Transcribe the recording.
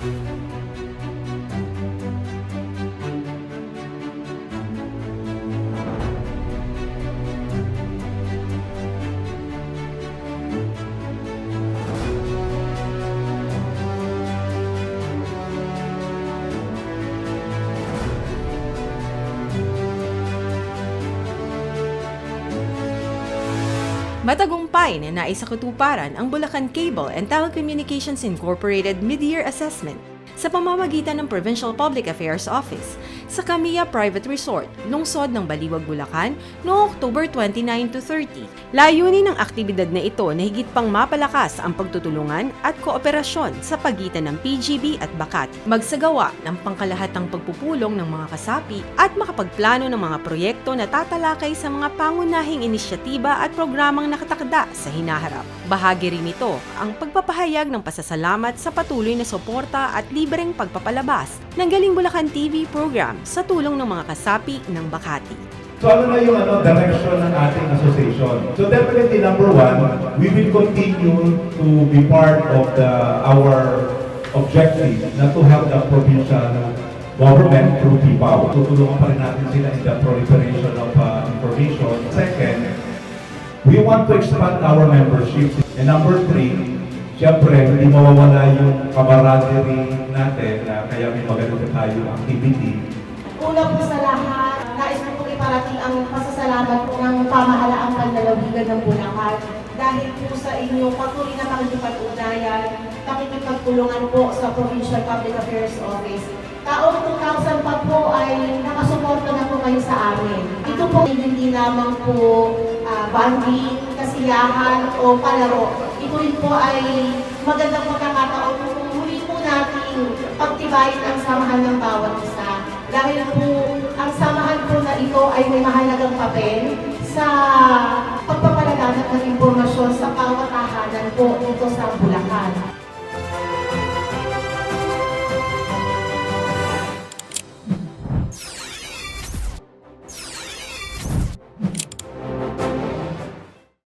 thank you Matagumpay na naisakatuparan ang Bulacan Cable and Telecommunications Incorporated Mid-Year Assessment sa pamamagitan ng Provincial Public Affairs Office sa Camilla Private Resort, lungsod ng Baliwag, Bulacan noong October 29 to 30. Layunin ng aktibidad na ito na higit pang mapalakas ang pagtutulungan at kooperasyon sa pagitan ng PGB at Bakat, magsagawa ng pangkalahatang pagpupulong ng mga kasapi at makapagplano ng mga proyekto na tatalakay sa mga pangunahing inisyatiba at programang nakatakda sa hinaharap. Bahagi rin nito ang pagpapahayag ng pasasalamat sa patuloy na suporta at libreng pagpapalabas ng Galing Bulacan TV program sa tulong ng mga kasapi ng Bakati. So ano na yung ano, direction ng ating association? So definitely number one, we will continue to be part of the our objective na to help the provincial government through PIPAW. Tutulungan pa rin natin sila in the proliferation of uh, information. Second, we want to expand our membership. And number three, Siyempre, hindi mawawala yung camaraderie natin na kaya may maganda tayo activity Una po sa lahat, nais ko pong iparating ang pasasalamat po ng pamahalaang panlalawigan ng Bulacan dahil po sa inyong patuloy na pakikipag-ugnayan, pakikipagtulungan po sa Provincial Public Affairs Office. Taong 2000 pa po ay nakasuporta na po kayo sa amin. Ito po hindi lamang po ah, banding, kasiyahan o palaro. Ito rin po ay magandang pagkakataon kung muli po nating pagtibayin ang samahan ng bawat isa. Dahil po, ang samahan po na ito ay may mahalagang papel sa pagpapalaganap ng impormasyon